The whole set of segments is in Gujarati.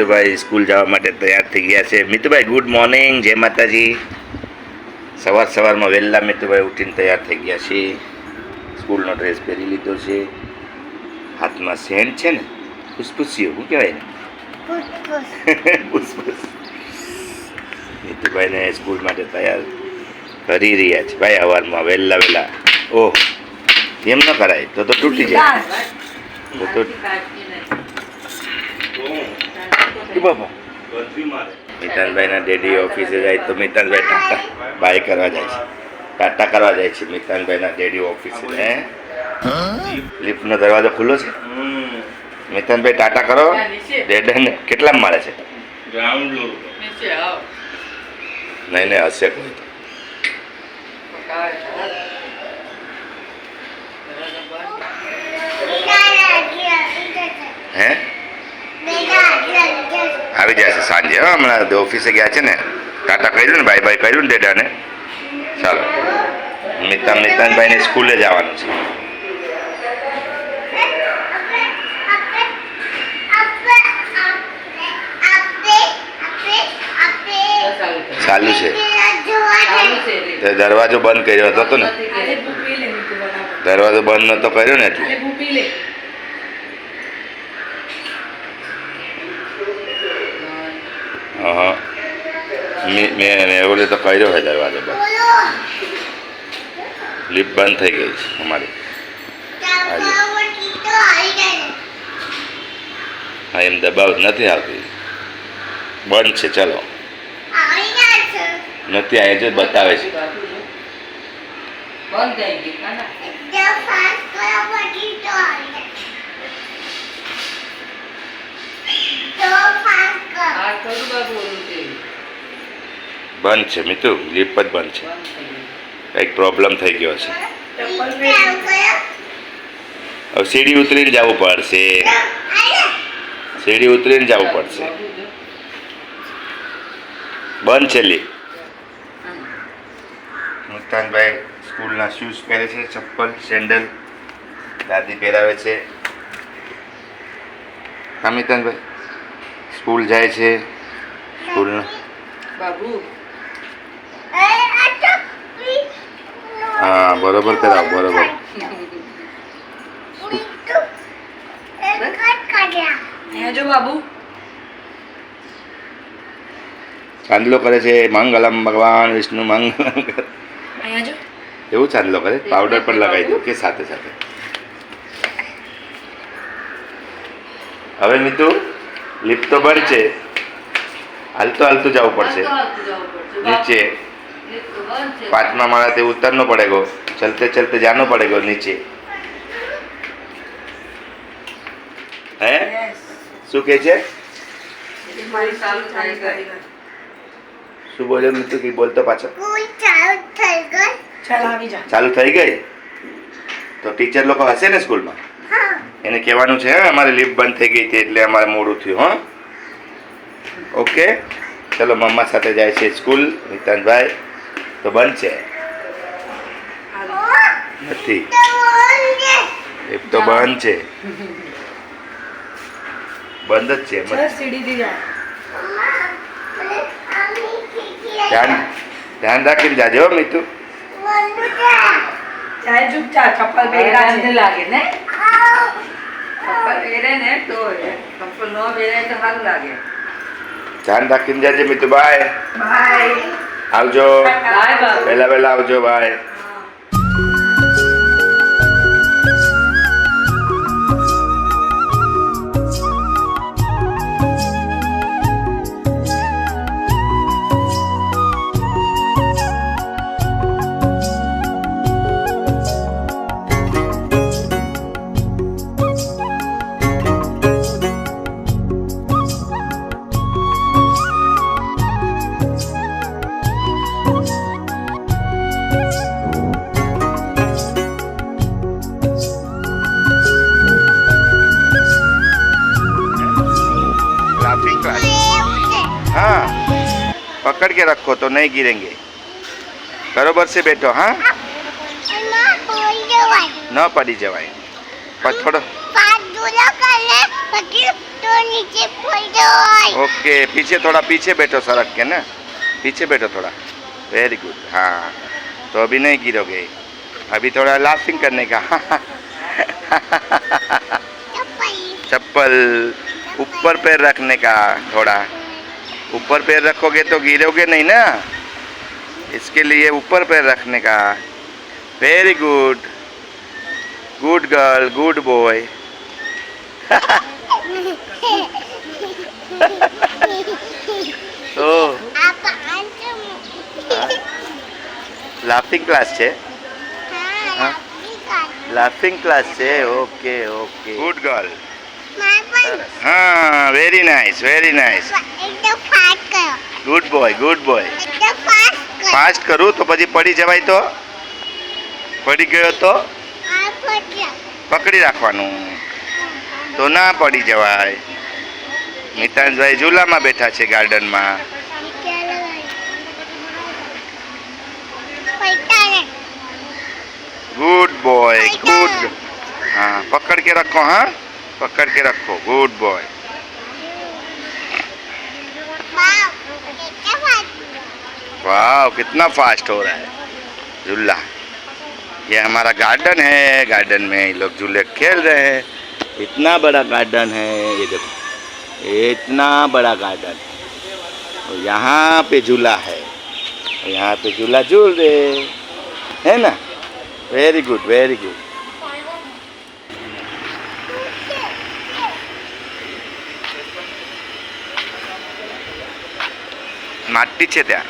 મિતુભાઈ સ્કૂલ જવા માટે તૈયાર થઈ ગયા છે. મિતુભાઈ ગુડ મોર્નિંગ જય માતાજી. સવાર સવારમાં વહેલા મિતુભાઈ ઉઠીને તૈયાર થઈ ગયા છે. સ્કૂલનો ડ્રેસ પહેરી લીધો છે. હાથમાં સેન્ટ છે ને ફૂસફૂસિયું શું કહેવાય ને મિતુભાઈને સ્કૂલ માટે તૈયાર કરી રહ્યા છે. ભાઈ સવારમાં વહેલા વહેલા. ઓહ એમ ન કરાય તો તો તૂટી જાય. તો તો મિતાનભાઈના ડેડી ઓફિસે જાય તો મિતાનભાઈ ટાટા બાય કરવા જાય છે. ટાટા કરવા જાય છે મિતાનભાઈના ડેડી ઓફિસે હે લિફ્ટનો દરવાજો ખુલ્લો છે? મિતાનભાઈ ટાટા કરો. ડેડાને કેટલા મળે છે? ગ્રાઉન્ડ ફ્લોર નીચે આવ. નહીં નહીં હશે કોઈ. તો હે? આવી જશે સાંજે. હા હમણાં ઓફિસે ગયા છે ને ટાટા કહી કર્યું ને બાય બાય કર્યું ને ડેડાને. ચાલો. મિતાન મિતાનભાઈને સ્કૂલે જવાનું છે. ચાલુ છે. દરવાજો બંધ કર્યો હતો ને. દરવાજો બંધ નતો કર્યો ને એટલે. હા મેં મેં એવો તો કર્યો છે દરવાજો બંધ લીપ બંધ થઈ ગઈ છે અમારી હા એમ દબાવ નથી આવતી બંધ છે ચલો નથી આ જ બતાવે છે બંધ થઈ ગઈ કાના આ કરું બાબુ ઓલું છે બંધ છે મિતુ લિફ્ટ જ બંધ છે. કંઈક પ્રોબ્લેમ થઈ ગયો છે હવે સીડી ઉતરીને જવું પડશે. સીડી ઉતરીને જવું પડશે. બંધ છે લિફ્ટ મુક્તાનભાઈ સ્કૂલના શૂઝ પહેરે છે ચપ્પલ સેન્ડલ દાદી પહેરાવે છે. હા મિતાનભાઈ સ્કૂલ જાય છે. સ્કૂલનો બાબુ હા બરોબર કરાવ બરોબર જો બાબુ ચાંદલો કરે છે મંગલમ ભગવાન વિષ્ણુ મંગલમ એવું ચાંદલો કરે પાવડર પણ લગાવી દો કે સાથે સાથે હવે મિતુ લિફ્ટ તો બંધ છે હાલતો હાલતું જવું પડશે. નીચે. પાંચમા માળાથી ઉતરનો પડેગો. ચલતે ચલતે જાનો પડેગો નીચે. હે? શું કે છે? મારી ચાલુ થઈ ગઈ. શું બોલ્યો મિતુ? કે બોલતો પાછો ચાલ આવી જા. ચાલુ થઈ ગઈ? તો ટીચર લોકો હશે ને સ્કૂલમાં? એને કહેવાનું છે હા અમારી લિફ્ટ બંધ થઈ ગઈ હતી એટલે અમારે મોડું થયું હા. ઓકે. ચલો મમ્મા સાથે જાય છે સ્કૂલ મિતાનભાઈ તો બનશે. નથી. લિફ્ટ તો બંધ છે. બંધ જ છે ધ્યાન ધ્યાન રાખીને જાજો હો મિતુ. ચૂપ ચા લાગે ને? ચપ્પલ પહેરે ને તો ચપ્પલ ન પહેરે તો સારું લાગે. ધ્યાન રાખીને જાજે મિતુ બાય. આવજો. વહેલા વહેલા આવજો બાય. पकड़ के रखो तो नहीं गिरेंगे। बरोबर से बैठो हाँ? न पड़ी जवाए ओके पीछे थोड़ा पीछे बैठो सड़क के ना? पीछे बैठो थोड़ा। वेरी गुड हाँ। तो अभी नहीं गिरोगे। अभी थोड़ा लाफिंग करने का। चप्पल। ऊपर पैर रखने का थोड़ा। ऊपर पैर रखोगे तो गिरोगे नहीं ना इसके लिए ऊपर पैर रखने का very good good girl good boy તો આ પાંચ લાફિંગ ક્લાસ છે હા હા. લાફિંગ ક્લાસ છે ઓકે ઓકે ગુડ ગર્લ મારે પણ હા very nice very nice good boy good boy fast કરું તો પછી પડી જવાય તો? પડી ગયો તો? પકડી રાખવાનું. તો ના પડી જવાય. મિતાંશભાઈ ઝૂલામાં બેઠા છે ગાર્ડનમાં. ગુડ બોય ગુડ હા, પકડ કે રાખો, હા? पकड़ के रखो। गुड बॉय वाह कितना फास्ट हो रहा है। झूला ये हमारा गार्डन है। गार्डन में लोग झूले खेल रहे हैं। इतना बड़ा गार्डन है। ये देखो, इतना बड़ा गार्डन और यहाँ पे झूला है। यहाँ पे झूला झूल रहे है। ना? वेरी गुड वेरी गुड માટી છે ત્યાં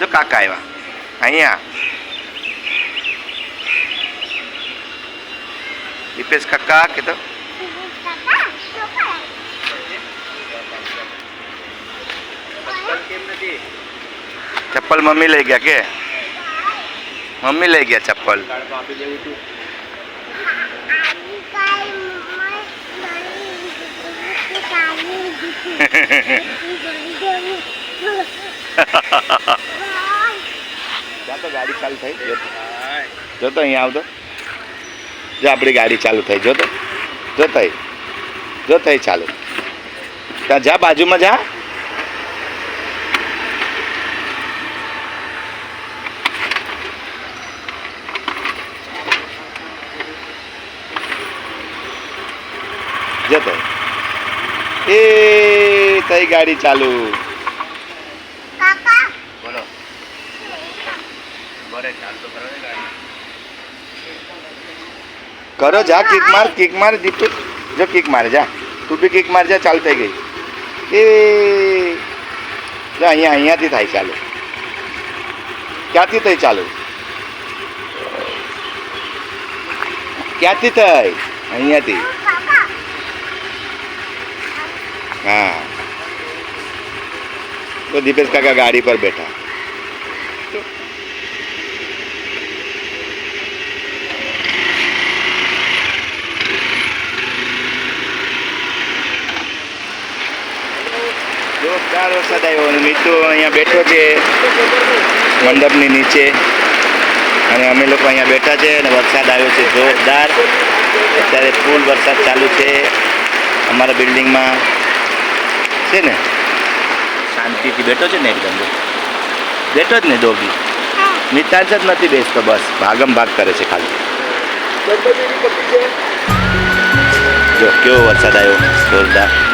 જો કાકા આવ્યા અહીંયા દીપેશ કાકા કે તો કાકા શું કરે ચપ્પલ મમ્મી લઈ ગયા કે મમ્મી લઈ ગયા ચપ્પલ આની કાઈ મમ્મા કાઈ જા તો ગાડી ચાલુ થઈ જો તો. જો તો અહીંયા આવતો જો આપણી ગાડી ચાલુ થઈ જો તો જો થઈ જો થઈ ચાલુ ત્યાં જા બાજુમાં જા જો તો એ થઈ ગાડી ચાલુ કાકા બોલો બરે ચાલ તો કરો ગાડી કરો જા કિક માર કિક માર દીપુ જો કિક મારે જા તું બી કિક માર જા ચાલુ થઈ ગઈ એ જો અહીંયા અહીંયાથી થાય ચાલુ ક્યાંથી થઈ ચાલુ ક્યાંથી થઈ અહીંયાથી કાકા હા તો દીપેશ કાકા ગાડી પર બેઠા. જોરદાર વરસાદ આવ્યો અને અહીંયા બેઠો છે મંડપની નીચે. અને અમે લોકો અહીંયા બેઠા છે અને વરસાદ આવ્યો છે જોરદાર. અત્યારે ફૂલ વરસાદ ચાલુ છે. અમારા બિલ્ડિંગમાં. છે ને? શાંતિથી બેઠો છે ને એકદમ. બેઠો જ ને ડોગી નિતાંત જ નથી બેસતો બસ. ભાગમ ભાગ કરે છે ખાલી. જો કેવો વરસાદ આવ્યો? જોરદાર.